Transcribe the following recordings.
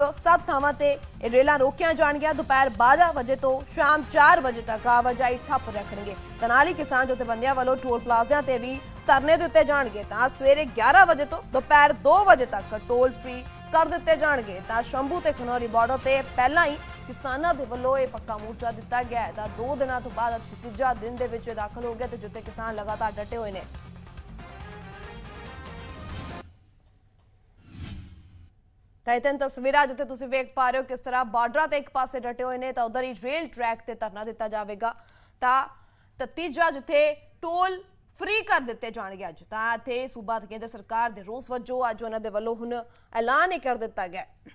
ਸੱਤ ਥਾਵਾਂ ਤੇ ਇਹ ਰੇਲਾਂ ਰੋਕੀਆਂ ਜਾਣਗੀਆਂ। ਦੁਪਹਿਰ 12 ਵਜੇ ਤੋਂ ਸ਼ਾਮ 4 ਵਜੇ ਤੱਕ ਆਵਾਜਾਈ ਠੱਪ ਰੱਖਣਗੇ। ਤਾਂ ਨਾਲ ਹੀ ਕਿਸਾਨ ਜਥੇਬੰਦੀਆਂ ਵੱਲੋਂ ਟੋਲ ਪਲਾਜ਼ਿਆਂ ਤੇ ਵੀ ਧਰਨੇ ਦਿੱਤੇ ਜਾਣਗੇ। ਤਾਂ ਸਵੇਰੇ 11 ਵਜੇ ਤੋਂ ਦੁਪਹਿਰ 2 ਵਜੇ ਤੱਕ ਟੋਲ ਫ੍ਰੀ ਕਰ ਦਿੱਤੇ ਜਾਣਗੇ। ਤਾਂ ਸ਼ੰਭੂ ਤੇ ਖਨੌਰੀ ਬਾਰਡਰ ਤੇ ਪਹਿਲਾਂ ਹੀ ਕਿਸਾਨਾਂ ਦੇ ਵੱਲੋਂ ਇਹ ਪੱਕਾ ਮੋਰਚਾ ਦਿੱਤਾ ਗਿਆ ਹੈ। ਤਾਂ ਦੋ ਦਿਨਾਂ ਤੋਂ ਬਾਅਦ ਅੱਜ ਤੀਜਾ ਦਿਨ ਦੇ ਵਿੱਚ ਇਹ ਦਾਖਲ ਹੋ ਗਿਆ ਤੇ ਜਿੱਥੇ ਕਿਸਾਨ ਲਗਾਤਾਰ ਡਟੇ ਹੋਏ ਨੇ। ਤਾਂ ਇਹ ਤਿੰਨ ਤਸਵੀਰਾਂ ਜਿੱਥੇ ਤੁਸੀਂ ਵੇਖ ਪਾ ਰਹੇ ਹੋ ਕਿਸ ਤਰ੍ਹਾਂ ਬਾਰਡਰਾਂ ਤੇ ਇੱਕ ਪਾਸੇ ਡਟੇ ਹੋਏ ਨੇ, ਤਾਂ ਉਧਰ ਹੀ ਰੇਲ ਟਰੈਕ ਤੇ ਧਰਨਾ ਦਿੱਤਾ ਜਾਵੇਗਾ। ਤਾਂ ਤਾਂ ਤੀਜਾ ਜਿੱਥੇ ਟੋਲ ਫ੍ਰੀ ਕਰ ਦਿੱਤੇ ਜਾਣਗੇ ਅੱਜ, ਤਾਂ ਇੱਥੇ ਸੂਬਾ ਤੇ ਕੇਂਦਰ ਸਰਕਾਰ ਦੇ ਰੋਸ ਵਜੋਂ ਅੱਜ ਉਹਨਾਂ ਦੇ ਵੱਲੋਂ ਹੁਣ ਐਲਾਨ ਹੀ ਕਰ ਦਿੱਤਾ ਗਿਆ। ਹੈ।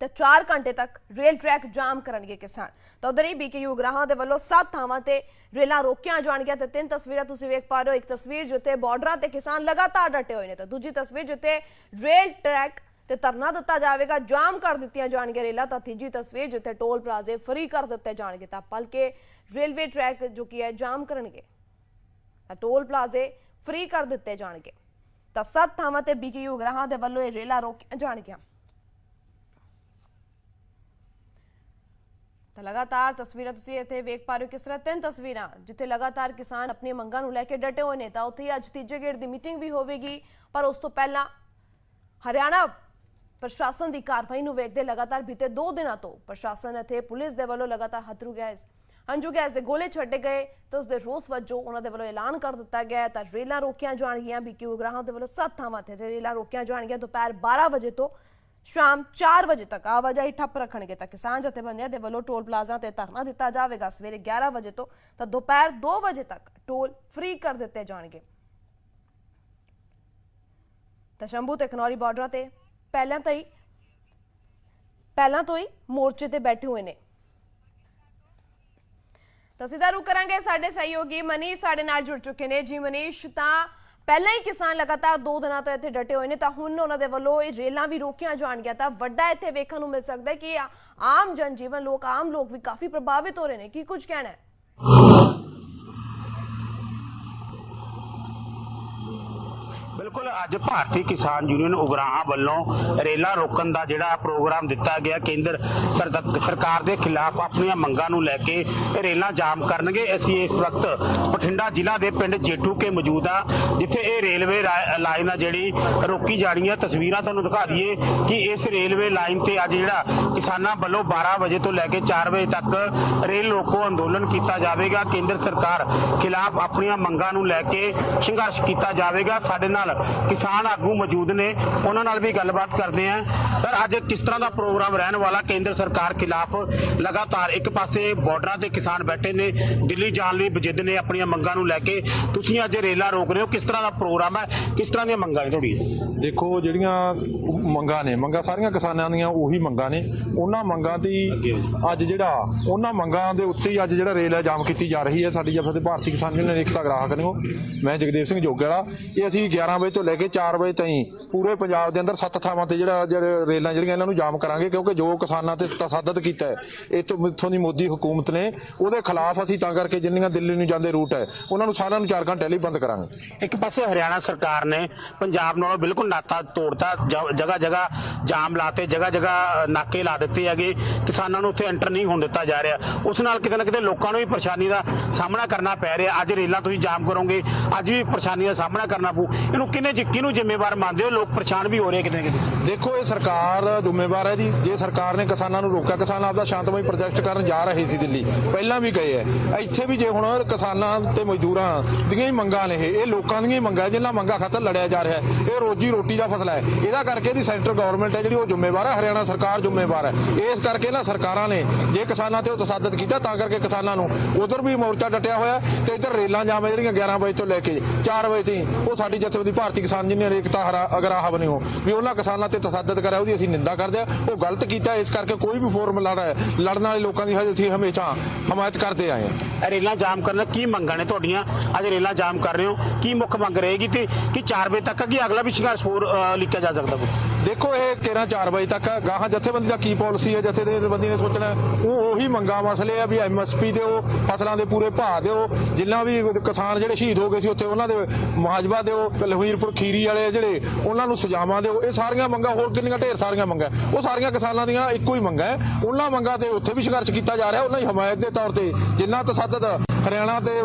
ਤੇ 4 ਘੰਟੇ ਤੱਕ ਰੇਲ ਟਰੈਕ ਜਾਮ ਕਰਨਗੇ ਕਿਸਾਨ। ਤਾਂ ਉਧਰ ਹੀ ਬੀਕੇਯੂ ਗ੍ਰਾਹਾਂ ਦੇ ਵੱਲੋਂ ਸੱਤ ਥਾਵਾਂ ਤੇ ਰੇਲਾਂ ਰੋਕੀਆਂ ਜਾਣਗੀਆਂ ਤੇ ਤਿੰਨ ਤਸਵੀਰਾਂ ਤੁਸੀਂ ਵੇਖ ਪਾ ਰਹੇ ਹੋ। ਇੱਕ ਤਸਵੀਰ ਜਿੱਥੇ ਬਾਰਡਰਾਂ ਤੇ ਕਿਸਾਨ ਲਗਾਤਾਰ ਡਟੇ ਹੋਏ ਨੇ, ਤਾਂ ਦੂਜੀ ਤਸਵੀਰ ਜਿੱਥੇ ਰੇਲ ਟਰੈਕ ਤੇ ਧਰਨਾ ਦਿੱਤਾ ਜਾਵੇਗਾ, ਜਾਮ ਕਰ ਦਿੱਤੀਆਂ ਜਾਣਗੀਆਂ ਰੇਲਾਂ ਤਾਂ ਤੀਜੀ ਤਸਵੀਰ ਜਿੱਥੇ ਟੋਲ ਪਲਾਜ਼ੇ ਫ੍ਰੀ ਕਰ ਦਿੱਤੇ ਜਾਣਗੇ ਤਾਂ ਭਲਕੇ ਰੇਲਵੇ ਟਰੈਕ ਜੋ ਕੀ ਹੈ, ਜਾਮ ਕਰਨਗੇ। ਤਾਂ ਟੋਲ ਪਲਾਜ਼ੇ ਫ੍ਰੀ ਕਰ ਦਿੱਤੇ ਜਾਣਗੇ। ਤਾਂ ਸੱਤ ਥਾਵਾਂ ਤੇ ਬੀਕੇਯੂ ਗ੍ਰਾਹਾਂ ਦੇ ਵੱਲੋਂ ਇਹ ਰੇਲਾਂ ਰੋਕੀਆਂ ਜਾਣਗੀਆਂ। ਤਾਂ ਲਗਾਤਾਰ ਤਸਵੀਰਾਂ ਤੁਸੀਂ ਇੱਥੇ ਵੇਖ ਪਾ ਰਹੇ ਹੋ, ਕਿਸ ਤਰ੍ਹਾਂ ਤਿੰਨ ਤਸਵੀਰਾਂ ਜਿੱਥੇ ਲਗਾਤਾਰ ਕਿਸਾਨ ਆਪਣੀਆਂ ਮੰਗਾਂ ਨੂੰ ਲੈ ਕੇ ਡਟੇ ਹੋਏ ਨੇ, ਤਾਂ ਉੱਥੇ ਹੀ ਅੱਜ ਤੀਜੇ ਗੇੜ ਦੀ ਮੀਟਿੰਗ ਵੀ ਹੋਵੇਗੀ, ਪਰ ਉਸ ਤੋਂ ਪਹਿਲਾਂ ਹਰਿਆਣਾ ਪ੍ਰਸ਼ਾਸਨ ਦੀ ਕਾਰਵਾਈ ਨੂੰ ਵੇਖਦੇ ਲਗਾਤਾਰ ਬੀਤੇ 2 ਦਿਨਾਂ ਤੋਂ ਪ੍ਰਸ਼ਾਸਨ ਅਤੇ ਪੁਲਿਸ ਦੇ ਵੱਲੋਂ ਲਗਾਤਾਰ ਹਥਰੂ ਗੈਸ, ਹੰਝੂ ਗੈਸ ਦੇ ਗੋਲੇ ਛੱਡੇ ਗਏ ਤਾਂ ਉਸ ਦੇ ਰੋਸ ਵਜੋਂ ਉਹਨਾਂ ਦੇ ਵੱਲੋਂ ਐਲਾਨ ਕਰ ਦਿੱਤਾ ਗਿਆ ਹੈ। ਤਾਂ ਰੇਲਾਂ ਰੋਕੀਆਂ ਜਾਣਗੀਆਂ। ਬੀਕਿਊ ਗ੍ਰਾਹਾਂ ਦੇ ਵੱਲੋਂ ਸੱਤ ਥਾਵਾਂ ਤੇ ਰੇਲਾਂ ਰੋਕੀਆਂ ਜਾਣਗੀਆਂ। ਦੁਪਹਿਰ 12 ਵਜੇ ਤੋਂ ਸ਼ਾਮ 4 ਵਜੇ ਤੱਕ ਆਵਾਜਾਈ ਠੱਪ ਰੱਖਣਗੇ ਤਾਂ ਕਿਸਾਨ ਜਥੇਬੰਦੀਆਂ ਦੇ ਵੱਲੋਂ ਟੋਲ ਪਲਾਜ਼ਾ ਤੇ ਧਰਨਾ ਦਿੱਤਾ ਜਾਵੇਗਾ। ਸਵੇਰੇ 11 ਵਜੇ ਤੋਂ ਤਾਂ ਦੁਪਹਿਰ 2 ਵਜੇ ਤੱਕ ਟੋਲ ਫ੍ਰੀ ਕਰ ਦਿੱਤੇ ਜਾਣਗੇ। ਤਾਂ ਸ਼ੰਭੂ ਤੇ ਖਨੌਰੀ ਬਾਰਡਰਾਂ ਤੇ ਪਹਿਲਾਂ ਤੋਂ ਹੀ, ਪਹਿਲਾਂ ਤੋਂ ਹੀ ਮੋਰਚੇ ਤੇ ਬੈਠੇ ਹੋਏ ਨੇ। ਤਾਂ ਸਿੱਧਾ ਰੁਕ ਕਰਾਂਗੇ, ਸਾਡੇ ਸਹਿਯੋਗੀ ਮਨੀਸ਼ ਸਾਡੇ ਨਾਲ ਜੁੜ ਚੁੱਕੇ ਨੇ। ਜੀ ਮਨੀਸ਼, ਤਾਂ ਪਹਿਲਾਂ ਹੀ ਕਿਸਾਨ ਲਗਾਤਾਰ 2 ਦਿਨਾਂ ਤੋਂ ਇੱਥੇ ਡਟੇ ਹੋਏ ਨੇ, ਤਾਂ ਹੁਣ ਉਹਨਾਂ ਦੇ ਵੱਲੋਂ ਇਹ ਰੇਲਾਂ ਵੀ ਰੋਕੀਆਂ ਜਾਣਗੀਆਂ। ਤਾਂ ਵੱਡਾ ਇੱਥੇ ਵੇਖਣ ਨੂੰ ਮਿਲ ਸਕਦਾ ਹੈ ਕਿ ਆ- ਆਮ ਜਨਜੀਵਨ ਲੋਕ, ਆਮ ਲੋਕ ਵੀ ਕਾਫੀ ਪ੍ਰਭਾਵਿਤ ਹੋ ਰਹੇ ਨੇ। ਕੀ ਕੁਝ ਕਹਿਣਾ ਹੈ? ਬਿਲਕੁਲ ਅੱਜ ਭਾਰਤੀ ਕਿਸਾਨ ਯੂਨੀਅਨ ਉਗਰਾਹਾਂ ਵੱਲੋਂ ਰੇਲਾਂ ਰੋਕਣ ਦਾ ਜਿਹੜਾ ਪ੍ਰੋਗਰਾਮ ਦਿੱਤਾ ਗਿਆ, ਕੇਂਦਰ ਸਰਕਾਰ ਦੇ ਖਿਲਾਫ ਆਪਣੀਆਂ ਮੰਗਾਂ ਨੂੰ ਲੈ ਕੇ ਇਹ ਜਾਮ ਕਰਨਗੇ। ਅਸੀਂ ਇਸ ਵਕਤ ਬਠਿੰਡਾ ਜ਼ਿਲ੍ਹਾ ਦੇ ਪਿੰਡ ਜੇਠੂ ਕੇ ਮੌਜੂਦ ਆ ਜਿੱਥੇ ਇਹ ਰੇਲਵੇ ਲਾਈਨ ਆ ਜਿਹੜੀ ਰੋਕੀ ਜਾਣੀ ਹੈ ਤਸਵੀਰਾਂ ਤੁਹਾਨੂੰ ਦਿਖਾ ਦਈਏ ਕਿ ਇਸ ਰੇਲਵੇ ਲਾਈਨ ਤੇ ਅੱਜ ਜਿਹੜਾ ਕਿਸਾਨਾਂ ਵੱਲੋਂ 12 ਵਜੇ ਤੋਂ ਲੈ ਕੇ 4 ਵਜੇ ਤੱਕ ਰੇਲ ਰੋਕੋ ਅੰਦੋਲਨ ਕੀਤਾ ਜਾਵੇਗਾ। ਕੇਂਦਰ ਸਰਕਾਰ ਖਿਲਾਫ ਆਪਣੀਆਂ ਮੰਗਾਂ ਨੂੰ ਲੈ ਕੇ ਸੰਘਰਸ਼ ਕੀਤਾ ਜਾਵੇਗਾ। ਸਾਡੇ ਨਾਲ ਕਿਸਾਨ ਆਗੂ ਮੌਜੂਦ ਨੇ, ਉਹਨਾਂ ਨਾਲ ਵੀ ਗੱਲਬਾਤ ਕਰਦੇ ਆਂ ਪਰ ਅੱਜ ਕਿਸ ਤਰ੍ਹਾਂ ਦਾ ਪ੍ਰੋਗਰਾਮ ਰਹਿਣ ਵਾਲਾ ਕੇਂਦਰ ਸਰਕਾਰ ਖਿਲਾਫ? ਲਗਾਤਾਰ ਇੱਕ ਪਾਸੇ ਬਾਰਡਰਾਂ ਤੇ ਕਿਸਾਨ ਬੈਠੇ ਨੇ, ਦਿੱਲੀ ਜਾਣ ਲਈ ਬਜਿੱਦ ਨੇ ਆਪਣੀਆਂ ਮੰਗਾਂ ਨੂੰ ਲੈ ਕੇ। ਤੁਸੀਂ ਅੱਜ ਰੇਲਾਂ ਰੋਕ ਰਹੇ ਹੋ, ਕਿਸ ਤਰ੍ਹਾਂ ਦਾ ਪ੍ਰੋਗਰਾਮ ਹੈ? ਕਿਸ ਤਰ੍ਹਾਂ ਦੀਆਂ ਮੰਗਾਂ ਨੇ ਤੁਹਾਡੀਆਂ? ਦੇਖੋ, ਜਿਹੜੀਆਂ ਮੰਗਾਂ ਨੇ, ਮੰਗਾਂ ਸਾਰੀਆਂ ਕਿਸਾਨਾਂ ਦੀਆਂ ਉਹੀ ਮੰਗਾਂ ਨੇ। ਉਹਨਾਂ ਮੰਗਾਂ ਦੀ ਅੱਜ ਜਿਹੜਾ, ਉਹਨਾਂ ਮੰਗਾਂ ਦੇ ਉੱਤੇ ਹੀ ਅੱਜ ਜਿਹੜਾ ਰੇਲ ਹੈ ਜਾਮ ਕੀਤੀ ਜਾ ਰਹੀ ਹੈ। ਸਾਡੀ ਜਫਤ ਭਾਰਤੀ ਕਿਸਾਨ ਯੂਨੀਅਨ ਏਕਤਾ ਗ੍ਰਾਹਕ ਨੇ ਮੈਂ ਜਗਦੇਵ ਸਿੰਘ ਜੋਗਿਆਲਾ ਇਹ ਅਸੀਂ 11 ਵਜੇ ਤੋਂ ਲੈ ਕੇ 4 ਵਜੇ ਤਾਈਂ ਪੂਰੇ ਪੰਜਾਬ ਦੇ ਅੰਦਰ ਸੱਤ ਥਾਵਾਂ ਤੇ ਜਿਹੜਾ ਜਿਹੜੇ ਰੇਲਾਂ ਜਿਹੜੀਆਂ ਇਹਨਾਂ ਨੂੰ ਜਾਮ ਕਰਾਂਗੇ, ਕਿਉਂਕਿ ਜੋ ਕਿਸਾਨਾਂ ਤੇ ਤਸੱਦਦ ਕੀਤਾ ਹੈ, ਇਹ ਤੋਂ ਇੱਥੋਂ ਦੀ ਮੋਦੀ ਹਕੂਮਤ ਨੇ, ਉਹਦੇ ਖਿਲਾਫ ਅਸੀਂ ਤਾਂ ਕਰਕੇ ਜਿੰਨੀਆਂ ਦਿੱਲੀ ਨੂੰ ਜਾਂਦੇ ਰੂਟ ਹੈ, ਉਹਨਾਂ ਨੂੰ ਸਾਰਿਆਂ ਨੂੰ 4 ਘੰਟੇ ਲਈ ਬੰਦ ਕਰਾਂਗੇ। ਇੱਕ ਪਾਸੇ ਹਰਿਆਣਾ ਸਰਕਾਰ ਨੇ ਪੰਜਾਬ ਨਾਲੋਂ ਬਿਲਕੁਲ ਨਾਤਾ ਤੋੜਤਾ ਜਗ੍ਹਾ ਜਗ੍ਹਾ ਜਾਮ ਲਾਤੇ ਜਗ੍ਹਾ ਜਗ੍ਹਾ ਨਾਕੇ ਲਾ ਦਿੱਤੇ ਹੈਗੇ, ਕਿਸਾਨਾਂ ਨੂੰ ਉੱਥੇ ਐਂਟਰ ਨਹੀਂ ਹੋਣ ਦਿੱਤਾ ਜਾ ਰਿਹਾ। ਉਸ ਨਾਲ ਕਿਤੇ ਨਾ ਕਿਤੇ ਲੋਕਾਂ ਨੂੰ ਵੀ ਪਰੇਸ਼ਾਨੀ ਦਾ ਸਾਹਮਣਾ ਕਰਨਾ ਪੈ ਰਿਹਾ, ਅੱਜ ਰੇਲਾਂ ਤੁਸੀਂ ਜਾਮ ਕਰੋਗੇ, ਅੱਜ ਵੀ ਪਰੇਸ਼ਾਨੀ ਦਾ ਸਾਹਮਣਾ ਕਰਨਾ ਪਊ। ਇਹਨੂੰ ਕਿੰਨੇ ਕਿਹਨੇ ਕਿਹਨੂੰ ਜ਼ਿੰਮੇਵਾਰ ਮੰਨਦੇ ਹੋ? ਲੋਕ ਪਰੇਸ਼ਾਨ ਵੀ ਹੋ ਰਹੇ ਕਿਤੇ ਨਾ ਕਿਤੇ। ਦੇਖੋ, ਇਹ ਸਰਕਾਰ ਜ਼ਿੰਮੇਵਾਰ ਹੈ ਜੀ। ਜੇ ਸਰਕਾਰ ਨੇ ਕਿਸਾਨਾਂ ਨੂੰ ਰੋਕਿਆ, ਕਿਸਾਨ ਆਪਦਾ ਸ਼ਾਂਤਮਈ ਪ੍ਰੋਜੈਕਟ ਕਰਨ ਜਾ ਰਹੇ ਸੀ ਦਿੱਲੀ, ਪਹਿਲਾਂ ਵੀ ਗਏ ਐ ਇੱਥੇ ਵੀ ਜੇ ਹੁਣ ਕਿਸਾਨਾਂ ਤੇ ਮਜ਼ਦੂਰਾਂ ਦੀਆਂ ਹੀ ਮੰਗਾਂ ਨੇ ਇਹ ਲੋਕਾਂ ਦੀਆਂ ਹੀ ਮੰਗਾਂ ਜਿਨ੍ਹਾਂ ਮੰਗਾਂ ਖਾਤਰ ਲੜਿਆ ਜਾ ਰਿਹਾ ਹੈ। ਇਹ ਰੋਜੀ ਰੋਟੀ ਦਾ ਫਸਲਾ ਹੈ। ਇਹਦਾ ਕਰਕੇ ਦੀ ਸੈਂਟਰ ਗਵਰਨਮੈਂਟ ਹੈ ਜਿਹੜੀ ਉਹ ਜ਼ਿੰਮੇਵਾਰ ਹੈ, ਹਰਿਆਣਾ ਸਰਕਾਰ ਜ਼ਿੰਮੇਵਾਰ ਹੈ। ਇਸ ਕਰਕੇ ਨਾ ਸਰਕਾਰਾਂ ਨੇ, ਜੇ ਕਿਸਾਨਾਂ ਤੇ ਉਹ ਤਸੱਦਦ ਕੀਤਾ, ਤਾਂ ਕਰਕੇ ਕਿਸਾਨਾਂ ਨੂੰ ਉਧਰ ਵੀ ਮੋਰਚਾ ਡਟਿਆ ਹੋਇਆ ਤੇ ਇੱਧਰ ਰੇਲਾਂ ਜਾਮ ਹੈ ਜਿਹੜੀਆਂ 11 ਵਜੇ ਤੋਂ ਲੈ ਕੇ 4 ਵਜੇ ਤੱਕ ਉਹ ਸਾਡੀ ਜਥੇਬੰਦੀ ਭਾਰਤੀ ਕਿਸਾਨ ਯੂਨੀਅਨ ਏਕਤਾ ਹਰਾ ਅਗਰਾਹ ਬਣੇ ਹੋ, ਵੀ ਉਹਨਾਂ ਕਿਸਾਨਾਂ ਤੇ ਤਸੱਦਦ ਕਰਿਆ, ਉਹਦੀ ਅਸੀਂ ਨਿੰਦਾ ਕਰਦੇ ਆ ਉਹ ਗਲਤ ਕੀਤਾ, ਇਸ ਕਰਕੇ ਕੋਈ ਵੀ ਫੋਰਮ ਲੜ ਰਿਹਾ ਲੜਨ ਵਾਲੇ ਲੋਕਾਂ ਦੀ ਹਜੇ ਅਸੀਂ ਹਮੇਸ਼ਾ ਹਮਾਇਤ ਕਰਦੇ ਆਏ ਹਾਂ। ਰੇਲਾਂ ਜਾਮ ਕਰਨ ਕੀ ਮੰਗਾਂ ਨੇ ਤੁਹਾਡੀਆਂ? ਅੱਜ ਰੇਲਾਂ ਜਾਮ ਕਰ ਰਹੇ ਹੋ। ਕੀ ਮੁੱਖ ਮੰਗ ਰਹੇਗੀ ਤੇ ਕਿ 4 ਵਜੇ ਤੱਕ ਕਿ ਅਗਲਾ ਵੀ ਸੰਘਰਸ਼ ਹੋਰ ਲਿਖਿਆ ਜਾ ਸਕਦਾ ਕੋਈ? ਦੇਖੋ, ਇਹ 13 4 ਵਜੇ ਤੱਕ ਗਾਹਾਂ ਜਥੇਬੰਦੀ ਦਾ ਕੀ ਪਾਲਿਸੀ ਹੈ? ਜਥੇਬੰਦੀ ਨੇ ਸੋਚਣਾ ਉਹ ਉਹੀ ਮੰਗਾ ਮਸਲੇ ਆ ਵੀ ਐਮਐਸਪੀ ਦਿਓ, ਫਸਲਾਂ ਦੇ ਪੂਰੇ ਭਾਅ ਦਿਓ, ਜਿੰਨਾ ਵੀ ਕਿਸਾਨ ਜਿਹੜੇ ਸ਼ਹੀਦ ਹੋ ਗਏ ਸੀ, ਉੱਥੇ ਉਹਨਾਂ ਦੇ ਮੁਆਵਜ਼ਾ ਦਿਓ, ਲਖਵੀਰਪੁਰ ਖੀਰੀ ਵਾਲੇ ਜਿਹੜੇ ਉਹਨਾਂ ਨੂੰ ਸਜ਼ਾਵਾਂ ਦਿਓ, ਇਹ ਸਾਰੀਆਂ ਮੰਗਾਂ, ਹੋਰ ਕਿੰਨੀਆਂ ਢੇਰ ਸਾਰੀਆਂ ਮੰਗਾਂ ਉਹ ਸਾਰੀਆਂ ਕਿਸਾਨਾਂ ਦੀਆਂ ਇੱਕੋ ਹੀ ਮੰਗਾਂ ਹੈ। ਉਹਨਾਂ ਮੰਗਾਂ ਤੇ ਉੱਥੇ ਵੀ ਸੰਘਰਸ਼ ਕੀਤਾ ਜਾ ਰਿਹਾ, ਉਹਨਾਂ ਦੀ ਹਮਾਇਤ ਦੇ ਤੌਰ ਤੇ, ਜਿੰਨਾ ਤਸੱਦਦ ਹਰਿਆਣਾ ਤੇ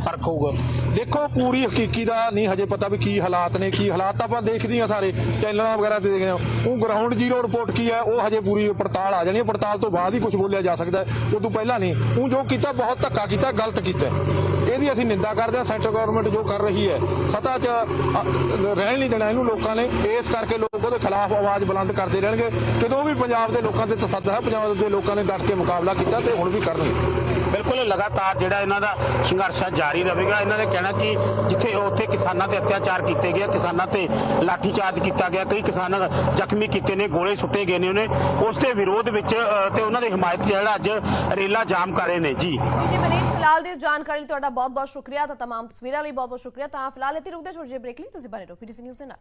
ਫ਼ਰਕ ਹੋਊਗਾ। ਦੇਖੋ, ਪੂਰੀ ਹਕੀਕੀ ਦਾ ਨਹੀਂ ਹਜੇ ਪਤਾ ਵੀ ਕੀ ਹਾਲਾਤ ਨੇ, ਕੀ ਹਾਲਾਤ ਤਾਂ ਆਪਾਂ ਦੇਖਦੇ ਹਾਂ ਸਾਰੇ, ਚੈਨਲਾਂ ਵਗੈਰਾ ਤੇ ਦੇਖਦੇ ਹਾਂ। ਉਹ ਗਰਾਊਂਡ ਜ਼ੀਰੋ ਰਿਪੋਰਟ ਕੀ ਹੈ, ਉਹ ਹਜੇ ਪੂਰੀ ਪੜਤਾਲ ਆ ਜਾਣੀ ਹੈ। ਪੜਤਾਲ ਤੋਂ ਬਾਅਦ ਹੀ ਕੁਝ ਬੋਲਿਆ ਜਾ ਸਕਦਾ ਉਹ ਤੋਂ ਪਹਿਲਾਂ ਨਹੀਂ। ਉਹ ਜੋ ਕੀਤਾ, ਬਹੁਤ ਧੱਕਾ ਕੀਤਾ, ਗਲਤ ਕੀਤਾ ਇਹਦੀ ਅਸੀਂ ਨਿੰਦਾ ਕਰਦੇ ਹਾਂ। ਸੈਂਟਰ ਗਵਰਨਮੈਂਟ ਜੋ ਕਰ ਰਹੀ ਹੈ, ਸਤਾ 'ਚ ਰਹਿਣ ਨਹੀਂ ਦੇਣਾ ਇਹਨੂੰ ਲੋਕਾਂ ਨੇ। ਇਸ ਕਰਕੇ ਲੋਕ ਉਹਦੇ ਖਿਲਾਫ ਆਵਾਜ਼ ਬੁਲੰਦ ਕਰਦੇ ਰਹਿਣਗੇ। ਜਦੋਂ ਵੀ ਪੰਜਾਬ ਦੇ ਲੋਕਾਂ ਤੇ ਤਸੱਦਦ ਹੈ, ਪੰਜਾਬ ਦੇ ਲੋਕਾਂ ਨੇ ਡਟ ਕੇ ਮੁਕਾਬਲਾ ਕੀਤਾ ਤੇ ਹੁਣ ਵੀ ਕਰਨਗੇ। ਬਿਲਕੁਲ ਲਗਾਤਾਰ ਜਿਹੜਾ ਇਹਨਾਂ ਦਾ ਸੰਘਰਸ਼ ਹੈ ਜਾਰੀ ਰਹੇਗਾ ਇਹਨਾਂ ਨੇ ਕਹਿਣਾ ਕਿ ਜਿੱਥੇ ਉੱਥੇ ਕਿਸਾਨਾਂ ਤੇ ਅਤਿਆਚਾਰ ਕੀਤੇ ਗਏ ਕਿਸਾਨਾਂ ਤੇ ਲਾਠੀ ਚਾਰਜ ਕੀਤਾ ਗਿਆ ਕਈ ਕਿਸਾਨ ਜ਼ਖਮੀ ਕੀਤੇ ਨੇ ਗੋਲੇ ਸੁੱਟੇ ਗਏ ਨੇ ਉਹਨੇ ਉਸ ਦੇ ਵਿਰੋਧ ਵਿੱਚ ਅ, ਤੇ ਉਹਨਾਂ ਦੀ ਹਮਾਇਤ 'ਚ ਜਿਹੜਾ ਅੱਜ ਰੇਲਾ ਜਾਮ ਕਰ ਰਹੇ ਨੇ ਜੀ ਜੀ ਮਨੀਸ਼ ਫਿਲਹਾਲ ਦੀ ਇਸ ਜਾਣਕਾਰੀ ਲਈ ਤੁਹਾਡਾ ਬਹੁਤ ਬਹੁਤ ਸ਼ੁਕਰੀਆ ਤਾਂ तमाम ਤਸਵੀਰਾਂ ਲਈ ਬਹੁਤ ਬਹੁਤ ਸ਼ੁਕਰੀਆ ਤਾਂ ਫਿਲਹਾਲ ਇੱਥੇ ਰੁਕਦੇ ਛੋਟੇ ਜਿਹੇ ਬ੍ਰੇਕ ਲਈ ਤੁਸੀਂ ਬਣੇ ਰਹੋ ਪੀਟੀਸੀ ਨਿਊਜ਼ ਦੇ ਨਾਲ